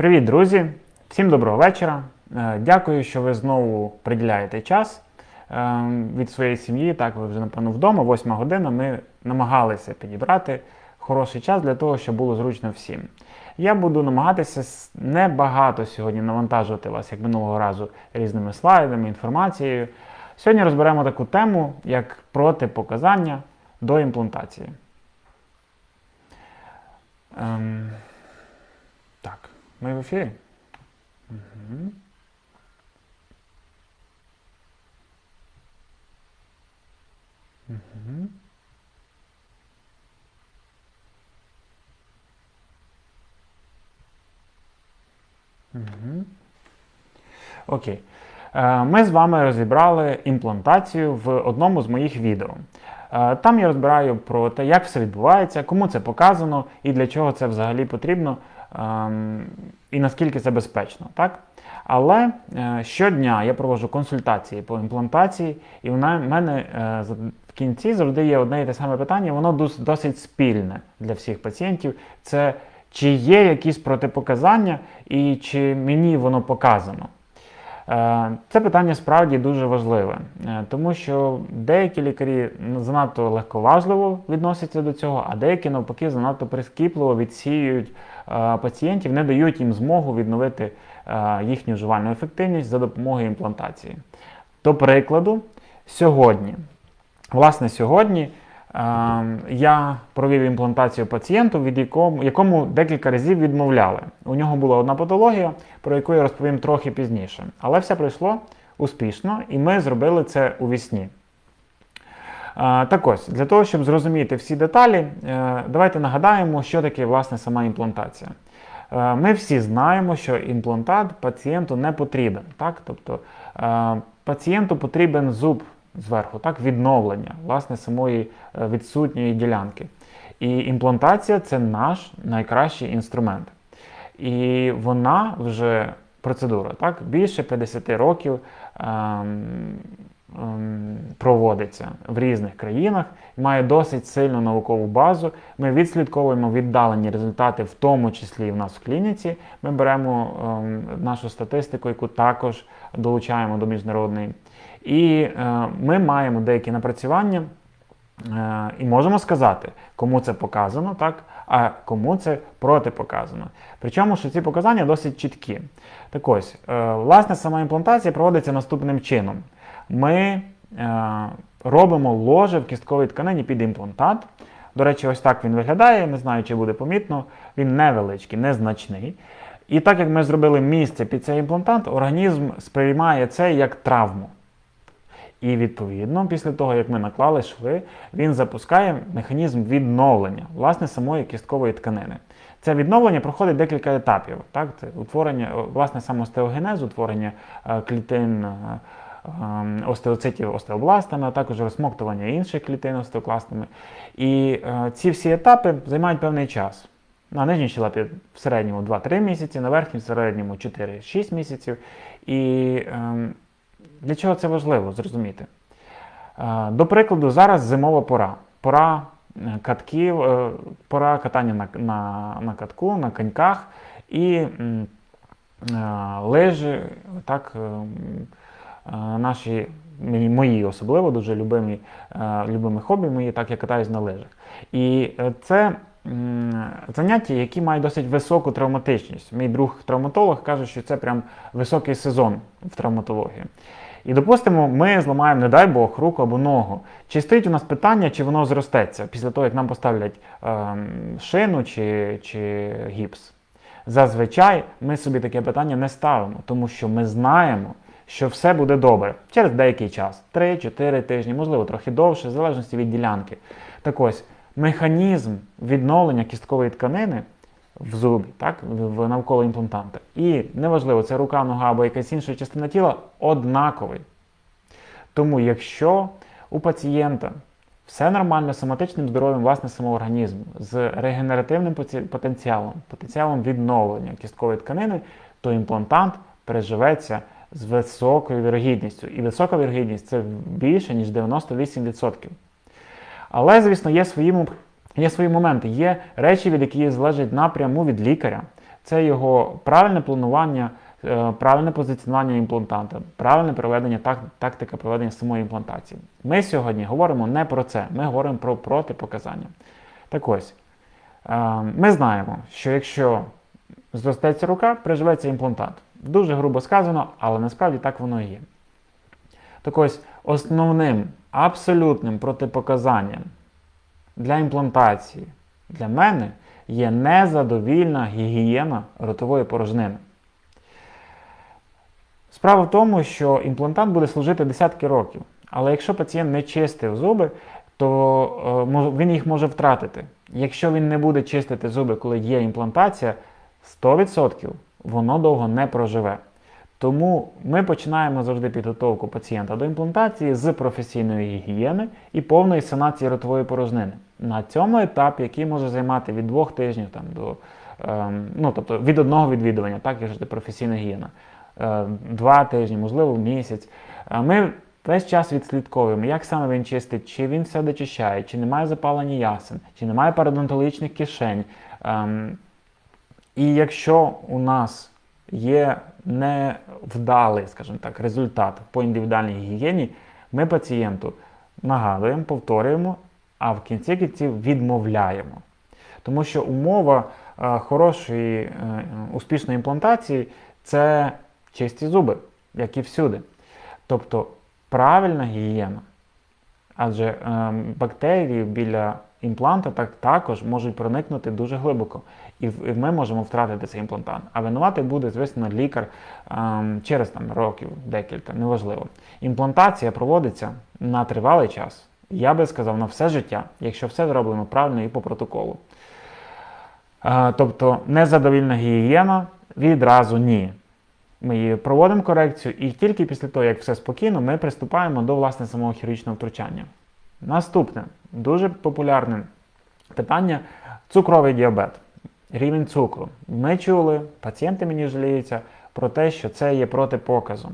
Привіт, друзі! Всім доброго вечора. Е, Дякую, що ви знову приділяєте час е, від своєї сім'ї. Так, ви вже, напевно, вдома, восьма година. Ми намагалися підібрати хороший час для того, щоб було зручно всім. Я буду намагатися небагато сьогодні навантажувати вас, як минулого разу, різними слайдами, інформацією. Сьогодні розберемо таку тему, як протипоказання до імплантації. Ем, ми в ефірі. Мгм. Мгм. Мгм. Окей. Е, Ми з вами розібрали імплантацію в одному з моїх відео. Е, Там я розбираю про те, як все відбувається, кому це показано і для чого це взагалі потрібно, і наскільки це безпечно. Так? Але е, щодня я проводжу консультації по імплантації, і в мене е, в кінці завжди є одне і те саме питання, воно досить спільне для всіх пацієнтів. Це чи є якісь протипоказання і чи мені воно показано. Е, Це питання справді дуже важливе, е, тому що деякі лікарі занадто легковажливо відносяться до цього, а деякі навпаки занадто прискіпливо відсіюють е, пацієнтів, не дають їм змогу відновити їхню жувальну ефективність за допомогою імплантації. До прикладу, сьогодні, власне, сьогодні я провів імплантацію пацієнту, від якому, якому декілька разів відмовляли. У нього була одна патологія, про яку я розповім трохи пізніше. Але все пройшло успішно, і ми зробили це у вісні. Е, Так ось, для того, щоб зрозуміти всі деталі, е, давайте нагадаємо, що таке власне сама імплантація. Е, Ми всі знаємо, що імплантат пацієнту не потрібен. Так? Тобто пацієнту потрібен зуб зверху, так? відновлення власне самої е, відсутньої ділянки. І імплантація це наш найкращий інструмент. І вона вже процедура, так? Більше 50 років ем, ем, проводиться в різних країнах, має досить сильну наукову базу. Ми відслідковуємо віддалені результати, в тому числі і в нас в клініці. Ми беремо ем, нашу статистику, яку також долучаємо до міжнародної. І е, ми маємо деякі напрацювання. Е, І можемо сказати, кому це показано, так, а кому це протипоказано. Причому, що ці показання досить чіткі. Так ось, е, власне, сама імплантація проводиться наступним чином. Ми робимо ложе в кістковій тканині під імплантат. До речі, ось так він виглядає. Не знаю, чи буде помітно. Він невеличкий, незначний. І так як ми зробили місце під цей імплантат, організм сприймає це як травму. І відповідно, після того, як ми наклали шви, він запускає механізм відновлення власне самої кісткової тканини. Це відновлення проходить декілька етапів. Так? Це утворення, власне, сам остеогенез, утворення е, клітин е, е, остеоцитів остеобластами, а також розсмоктування інших клітин остеокластами. І е, ці всі етапи займають певний час. На нижній щелепі в середньому 2-3 місяці, на верхній в середньому 4-6 місяців. І ем, для чого це важливо зрозуміти? Е, До прикладу, зараз зимова пора. Пора е, катків, е, пора катання на, на, на катку, на коньках і м, лижі, так, наші, мої особливо дуже любимі, любимі хобі мої, так я катаюсь на лижах. І це заняття, які мають досить високу травматичність. Мій друг травматолог каже, що це прям високий сезон в травматології. І допустимо, ми зламаємо, не дай Бог, руку або ногу. Чи стоїть у нас питання, чи воно зростеться після того, як нам поставлять ем, шину чи, чи гіпс? Зазвичай ми собі таке питання не ставимо, тому що ми знаємо, що все буде добре через деякий час 3-4 тижні, можливо, трохи довше, в залежності від ділянки. Так ось, механізм відновлення кісткової тканини в зубі, так, в навколо імплантанта. І неважливо, це рука, нога або якась інша частина тіла, однаковий. Тому, якщо у пацієнта все нормально з соматичним здоров'ям власне самого організму, з регенеративним потенціалом, потенціалом відновлення кісткової тканини, то імплантант переживеться з високою вірогідністю. І висока вірогідність це більше, ніж 98%. Але, звісно, є свої, є свої моменти, є речі, від які залежать напряму від лікаря. це його правильне планування, е, правильне позиціонування імплантанта, правильне проведення тактика проведення самої імплантації. Ми сьогодні говоримо не про це, ми говоримо про протипоказання. Так ось, е, ми знаємо, що якщо зростеться рука, приживеться імплантант. Дуже грубо сказано, але насправді так воно і є. Так ось, основним абсолютним протипоказанням для імплантації для мене є незадовільна гігієна ротової порожнини. Справа в тому, що імплантант буде служити десятки років, але якщо пацієнт не чистив зуби, то е, він їх може втратити. Якщо він не буде чистити зуби, коли є імплантація, 100% воно довго не проживе. Тому ми починаємо завжди підготовку пацієнта до імплантації з професійної гігієни і повної санації ротової порожнини. На цьому етапі, який може займати від двох тижнів там, до ем, ну, тобто від одного відвідування, так якщо це професійна гігієна, е, два тижні, можливо, місяць. Е, Ми весь час відслідковуємо, як саме він чистить, чи він все дочищає, чи немає запалення ясен, чи немає парадонтологічних кишень. Ем, і якщо у нас є невдалий, скажімо так, результат по індивідуальній гігієні, ми пацієнту нагадуємо, повторюємо, а в кінці кінців відмовляємо. Тому що умова е, хорошої е, успішної імплантації це чисті зуби, як і всюди. Тобто правильна гігієна. Адже е, бактерії біля імпланта так, також можуть проникнути дуже глибоко. І, ми можемо втратити цей імплантант. А винуватий буде, звісно, лікар ем, через там, років, декілька, неважливо. Імплантація проводиться на тривалий час. Я би сказав, на все життя, якщо все зроблено правильно і по протоколу. Е, тобто незадовільна гігієна відразу ні. Ми її проводимо корекцію, і тільки після того, як все спокійно, ми приступаємо до власне самого хірургічного втручання. Наступне дуже популярне питання цукровий діабет, рівень цукру. Ми чули, пацієнти мені жаліються про те, що це є протипоказом.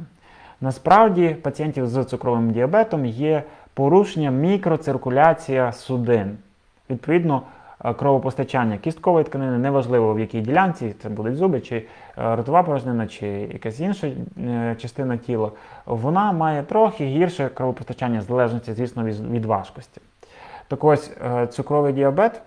Насправді, пацієнтів з цукровим діабетом є порушення мікроциркуляція судин. Відповідно, е, кровопостачання кісткової тканини, неважливо в якій ділянці, це будуть зуби, чи е, ротова порожнина, чи якась інша е, частина тіла, вона має трохи гірше кровопостачання, в залежності, звісно, від, від важкості. Так ось, е, цукровий діабет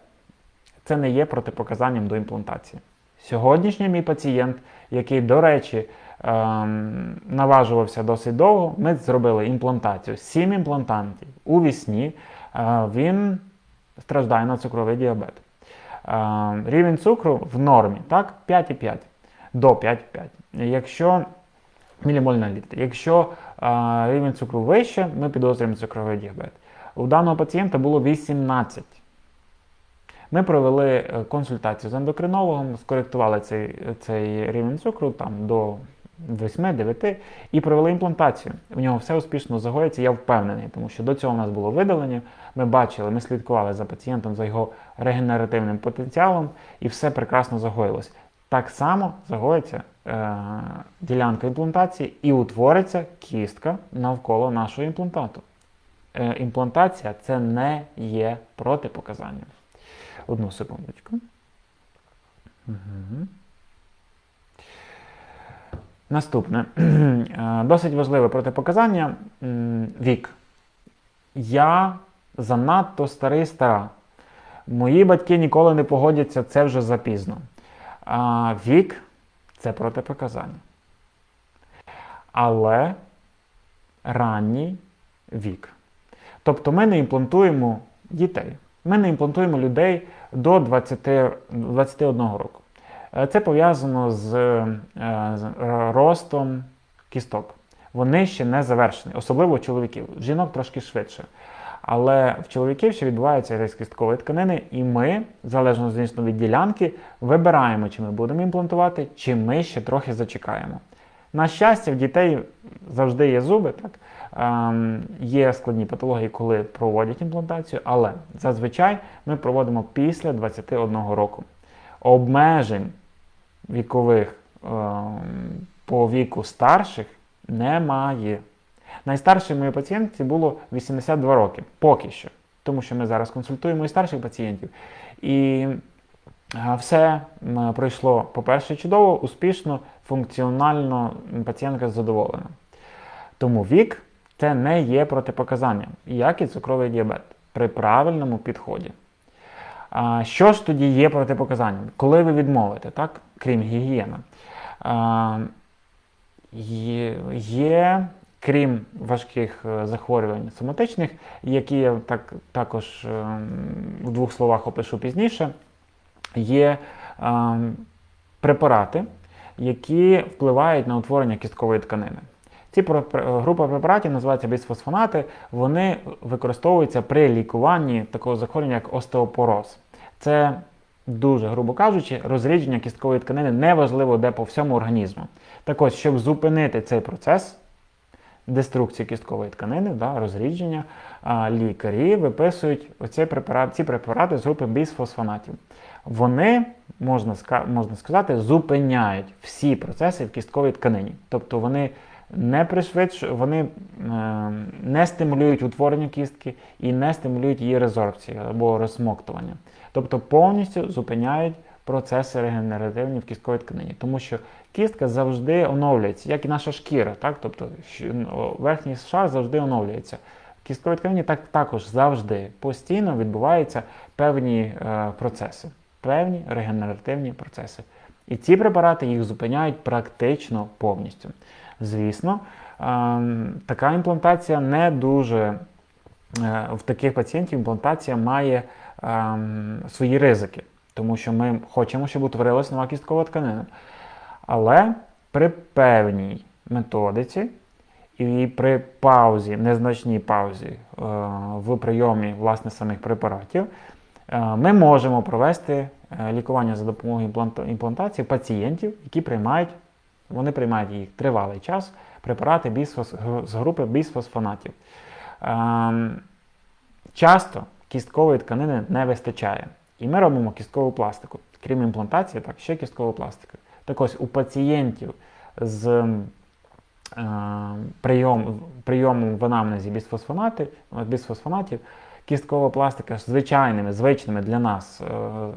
це не є протипоказанням до імплантації. Сьогоднішній мій пацієнт, який, до речі, ем, наважувався досить довго, ми зробили імплантацію. Сім імплантантів у вісні. Е, він страждає на цукровий діабет. Е, рівень цукру в нормі, так, 5,5 до 5,5. Якщо мілімоль на літр. Якщо е, рівень цукру вище, ми підозрюємо цукровий діабет. У даного пацієнта було 18. Ми провели е, консультацію з ендокринологом, скоректували цей, цей рівень цукру там, до 8-9 і провели імплантацію. У нього все успішно загоїться, я впевнений, тому що до цього у нас було видалення. Ми бачили, ми слідкували за пацієнтом, за його регенеративним потенціалом, і все прекрасно загоїлось. Так само загоїться е, ділянка імплантації і утвориться кістка навколо нашого імплантату. Е, імплантація це не є протипоказанням. Одну секундочку. Угу. Наступне. Е, Досить важливе протипоказання вік. Я занадто старий стара. Мої батьки ніколи не погодяться, це вже запізно. А вік це протипоказання. Але ранній вік. Тобто ми не імплантуємо дітей. Ми не імплантуємо людей до 20, 21 року. Е, Це пов'язано з, е, з е, ростом кісток. Вони ще не завершені, особливо у чоловіків. Жінок трошки швидше. Але в чоловіків ще відбувається ріст кісткової тканини, і ми, залежно звісно від ділянки, вибираємо, чи ми будемо імплантувати, чи ми ще трохи зачекаємо. На щастя, в дітей завжди є зуби, так? Ем, є складні патології, коли проводять імплантацію, але зазвичай ми проводимо після 21 року. Обмежень вікових ем, по віку старших немає. Найстаршій моїй пацієнтці було 82 роки, поки що. Тому що ми зараз консультуємо і старших пацієнтів. І Все пройшло, по-перше, чудово, успішно, функціонально пацієнтка задоволена. Тому вік це не є протипоказанням, як і цукровий діабет при правильному підході. А, що ж тоді є протипоказанням? Коли ви відмовите, так? крім гігієни? А, є, крім важких е, захворювань соматичних, які я так, також ем, в двох словах опишу пізніше, є ем, препарати, які впливають на утворення кісткової тканини. Ці група препаратів називається бісфосфонати. Вони використовуються при лікуванні такого захворювання, як остеопороз. Це дуже, грубо кажучи, розрідження кісткової тканини неважливо де по всьому організму. Так ось, щоб зупинити цей процес деструкції кісткової тканини, да, розрідження, лікарі виписують оцей препарат, ці препарати з групи бісфосфонатів. Вони, можна сказати, зупиняють всі процеси в кістковій тканині. Тобто вони не пришвидшують, вони е, не стимулюють утворення кістки і не стимулюють її резорбцію або розсмоктування. Тобто повністю зупиняють процеси регенеративні в кістковій тканині, тому що кістка завжди оновлюється, як і наша шкіра. Так? Тобто верхній шар завжди оновлюється. В кістковій тканині так, також завжди постійно відбуваються певні е, процеси, певні регенеративні процеси. І ці препарати їх зупиняють практично повністю. Звісно, ем, така імплантація не дуже е, в таких пацієнтів імплантація має ем, свої ризики, тому що ми хочемо, щоб утворилася нова кісткова тканина. Але при певній методиці і при паузі, незначній паузі е, в прийомі власне самих препаратів, е, ми можемо провести лікування за допомогою імплантації пацієнтів, які приймають, вони приймають їх тривалий час, препарати бісфос, з групи бісфосфонатів. Ем, Часто кісткової тканини не вистачає. І ми робимо кісткову пластику. Крім імплантації, так, ще кісткову пластику. Так ось у пацієнтів з е, прийом, прийомом в анамнезі бісфосфонати, бісфосфонатів, кісткова пластика з звичайними, звичними для нас е,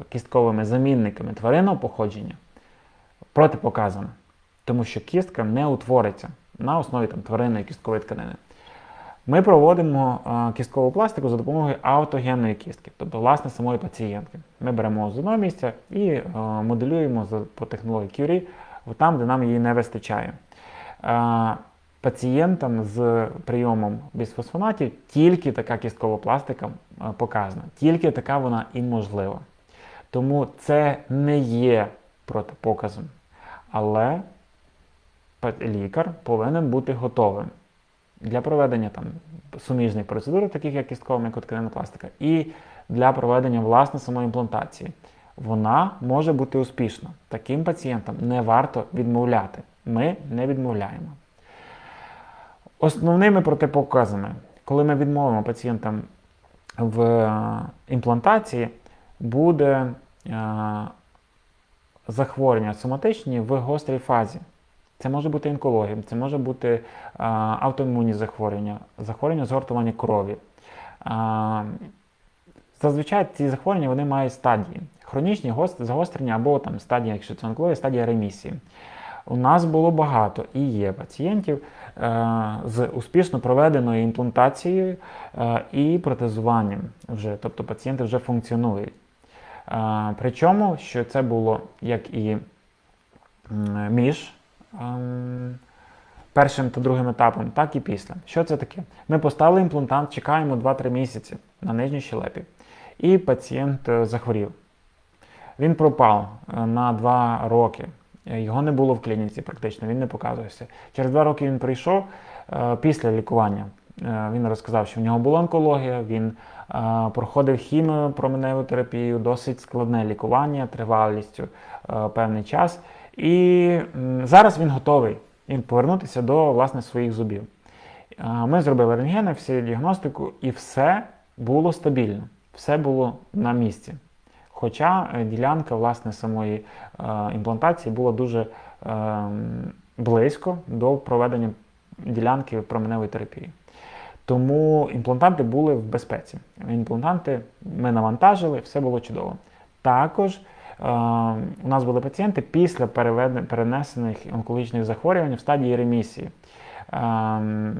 кістковими замінниками тваринного походження протипоказана. Тому що кістка не утвориться на основі там, тваринної кісткової тканини. Ми проводимо е, кісткову пластику за допомогою автогенної кістки, тобто власне самої пацієнтки. Ми беремо з одного місця і е, моделюємо по технології Curie там, де нам її не вистачає. Е, пацієнтам з прийомом бісфосфонатів тільки така кісткова пластика показана, тільки така вона і можлива. Тому це не є протипоказом. Але лікар повинен бути готовим для проведення там, суміжних процедур, таких як кісткова м'якотканинна пластика, і для проведення власне самої імплантації. Вона може бути успішна. Таким пацієнтам не варто відмовляти. Ми не відмовляємо. Основними протипоказами, коли ми відмовимо пацієнтам в е, імплантації, буде е, захворювання соматичні в гострій фазі. Це може бути онкологія, це може бути а, автоімунні захворювання, захворювання згортування крові. А, зазвичай ці захворювання вони мають стадії. Хронічні гост- загострення або там стадія, якщо це онкологія, стадія ремісії. У нас було багато і є пацієнтів е, з успішно проведеною імплантацією е, і протезуванням вже, тобто пацієнти вже функціонують. Е, причому, що це було як і між першим та другим етапом, так і після. Що це таке? Ми поставили імплантант, чекаємо 2-3 місяці на нижній щелепі, і пацієнт е, захворів. Він пропав е, на 2 роки. Його не було в клініці практично, він не показувався. Через 2 роки він прийшов е, після лікування. Він розказав, що в нього була онкологія, він проходив хіміопроменеву терапію, досить складне лікування тривалістю певний час. І зараз він готовий і повернутися до власне своїх зубів. Ми зробили рентгени, всю діагностику, і все було стабільно, все було на місці. Хоча е, ділянка власне самої е, імплантації була дуже е, близько до проведення ділянки променевої терапії. Тому імплантанти були в безпеці. Імплантанти ми навантажили, все було чудово. Також у нас були пацієнти після перенесених онкологічних захворювань в стадії ремісії. Ем,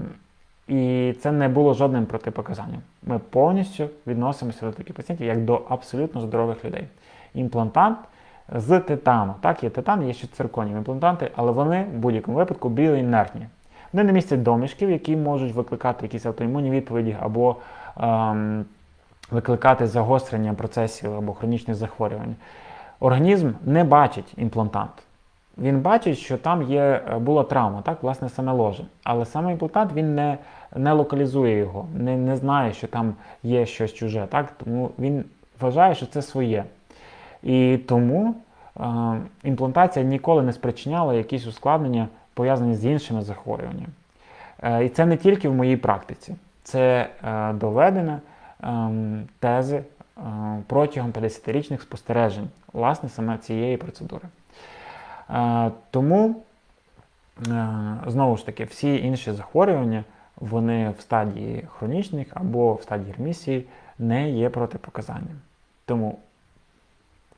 І це не було жодним протипоказанням. Ми повністю відносимося до таких пацієнтів як до абсолютно здорових людей. Імплантант з титану. Так, є титан, є ще цирконів імплантанти, але вони в будь-якому випадку біоінертні. Вони не містять домішків, які можуть викликати якісь автоімунні відповіді або ем, викликати загострення процесів або хронічних захворювань. Організм не бачить імплантант. Він бачить, що там є, е, була травма, так, власне, саме ложе. Але саме імплантант він не, не локалізує його, не, не знає, що там є щось чуже. Так? Тому він вважає, що це своє. І тому е, імплантація ніколи не спричиняла якісь ускладнення, пов'язані з іншими захворюваннями. Е, і це не тільки в моїй практиці, це е, доведено ем, тези е, протягом 50-річних спостережень, власне, саме цієї процедури. Е, Тому, е, знову ж таки, всі інші захворювання, вони в стадії хронічних або в стадії ремісії не є протипоказанням. Тому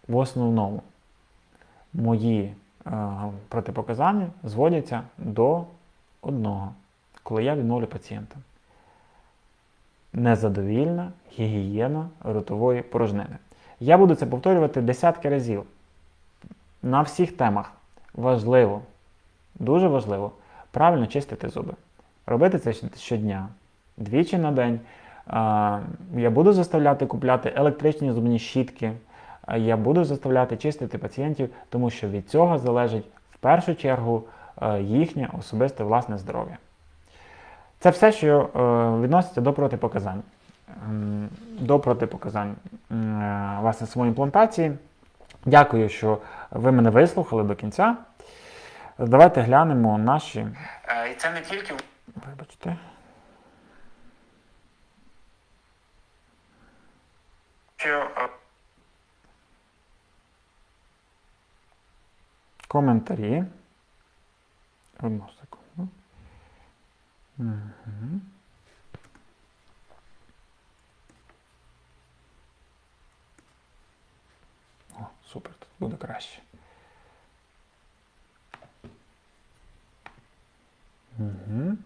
в основному мої е, протипоказання зводяться до одного, коли я відмовлю пацієнта. Незадовільна гігієна ротової порожнини. Я буду це повторювати десятки разів на всіх темах. Важливо, дуже важливо правильно чистити зуби. Робити це щодня, двічі на день. Я буду заставляти купляти електричні зубні щітки. Я буду заставляти чистити пацієнтів, тому що від цього залежить в першу чергу їхнє особисте власне здоров'я. Це все, що е, відноситься до протипоказань. Ем, До протипоказань е, власне самої імплантації. Дякую, що ви мене вислухали до кінця. Давайте глянемо наші. І це не тільки. Вибачте. Що, е, Коментарі. Одну секунду. Угу. О, супер, тут буде краще. Угу.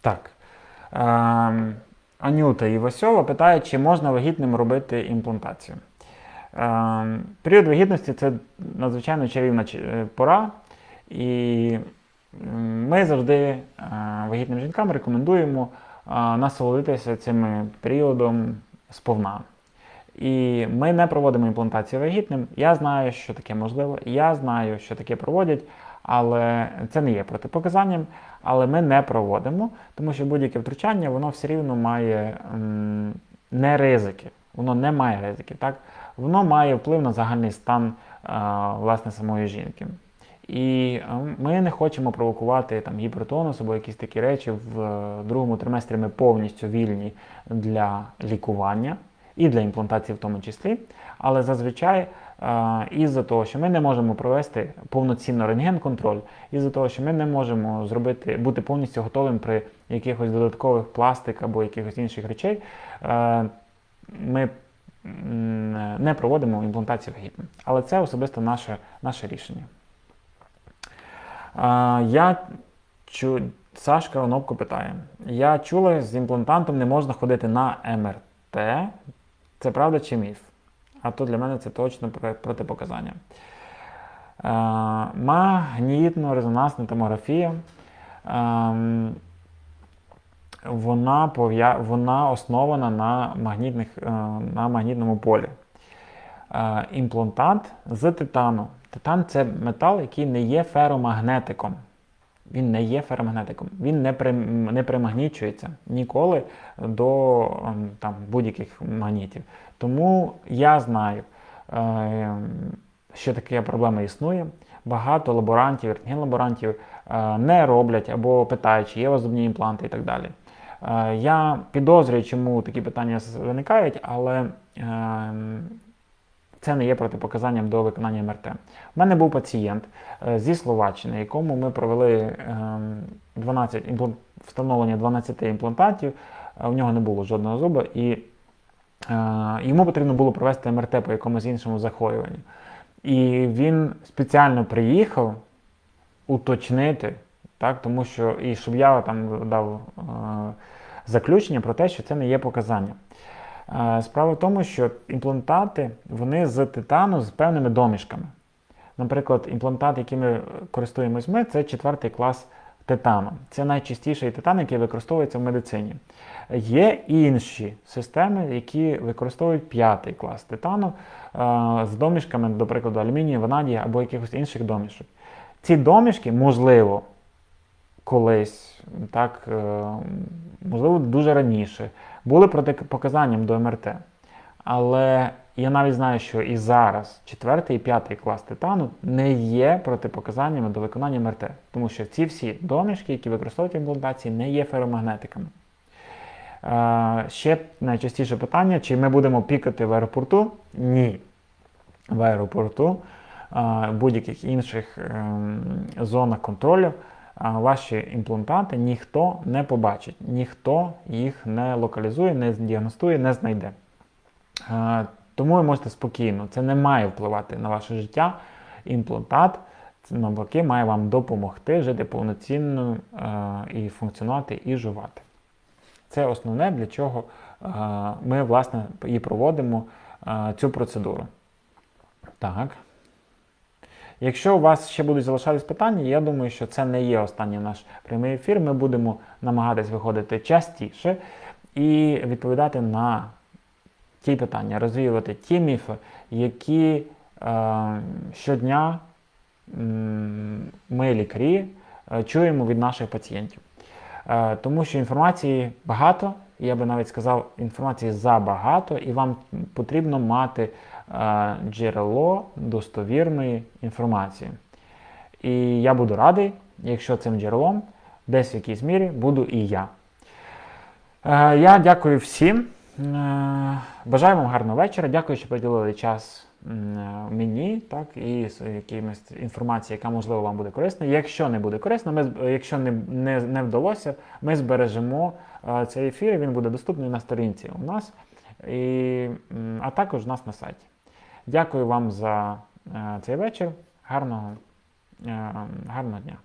Так. Ем, Анюта Івасьова питає, чи можна вагітним робити імплантацію. Ем, період вагітності це надзвичайно чарівна е, пора, і ми завжди е, вагітним жінкам рекомендуємо е, насолодитися цим періодом сповна. І ми не проводимо імплантацію вагітним. Я знаю, що таке можливо, я знаю, що таке проводять, але це не є протипоказанням. Але ми не проводимо, тому що будь-яке втручання воно все рівно має не ризики. Воно не має ризиків. Так? Воно має вплив на загальний стан а, власне самої жінки. І ми не хочемо провокувати там, гіпертонус або якісь такі речі. В е, другому триместрі ми повністю вільні для лікування і для імплантації в тому числі. Але зазвичай е, із-за того, що ми не можемо провести повноцінно рентген-контроль, із-за того, що ми не можемо зробити, бути повністю готовим при якихось додаткових пластик або якихось інших речей, е, ми не проводимо імплантацію вагітним. Але це особисто наше, наше рішення. Я чу... Сашка Онопко питає: Я чула, з імплантантом не можна ходити на МРТ. Це правда чи міф? А то для мене це точно протипоказання. Е, Магнітно-резонансна томографія. ем, Вона, вона основана на, магнітних, е, на магнітному полі. Е, Імплантант з титану. Титан це метал, який не є феромагнетиком. Він не є феромагнетиком, він не, при, не примагнічується ніколи до ем, там, будь-яких магнітів. Тому я знаю, е, що така проблема існує. Багато лаборантів, рентген-лаборантів е, не роблять або питають, чи є у вас зубні імпланти і так далі. Е, я підозрюю, чому такі питання виникають, але це не є протипоказанням до виконання МРТ. У мене був пацієнт зі Словаччини, якому ми провели ем, 12 встановлення 12 імплантатів. У нього не було жодного зуба, і йому потрібно було провести МРТ по якомусь іншому захворюванню. І він спеціально приїхав уточнити, так, тому що і щоб я там дав е, заключення про те, що це не є показання. Е, Справа в тому, що імплантати вони з титану з певними домішками. Наприклад, імплантат, якими користуємось ми, це четвертий клас титану. Це найчастіший титан, який використовується в медицині. Є інші системи, які використовують п'ятий клас титану е, з домішками, до прикладу, алюмінію, ванадія або якихось інших домішок. Ці домішки, можливо, колись, так, е, можливо, дуже раніше, були протипоказанням до МРТ. Але я навіть знаю, що і зараз четвертий і п'ятий клас титану не є протипоказаннями до виконання МРТ, тому що ці всі домішки, які використовують в імплантації, не є феромагнетиками. Е, ще найчастіше питання: чи ми будемо пікати в аеропорту? Ні. В аеропорту, е, будь-яких інших ем, зонах контролю а ваші імплантати ніхто не побачить, ніхто їх не локалізує, не діагностує, не знайде. Тому ви можете спокійно, це не має впливати на ваше життя. Імплантат навпаки має вам допомогти жити повноцінно е, і функціонувати і жувати. Це основне, для чого е, ми, власне, і проводимо е, цю процедуру. Так. Якщо у вас ще будуть залишатись питання, я думаю, що це не є останній наш прямий ефір. Ми будемо намагатись виходити частіше і відповідати на ті питання, розвіювати ті міфи, які е, щодня ми, лікарі, е, чуємо від наших пацієнтів. Е, тому що інформації багато, я би навіть сказав, інформації забагато, і вам потрібно мати е, джерело достовірної інформації. І я буду радий, якщо цим джерелом десь в якійсь мірі буду і я. Е, Я дякую всім. Е, Бажаю вам гарного вечора. Дякую, що приділили час е, мені, так, і якимось інформацією, яка можливо вам буде корисна. Якщо не буде корисна, ми, якщо не, не, не вдалося, ми збережемо е, цей ефір. Він буде доступний на сторінці у нас, і, а також у нас на сайті. Дякую вам за цей вечір. Гарного, гарного дня.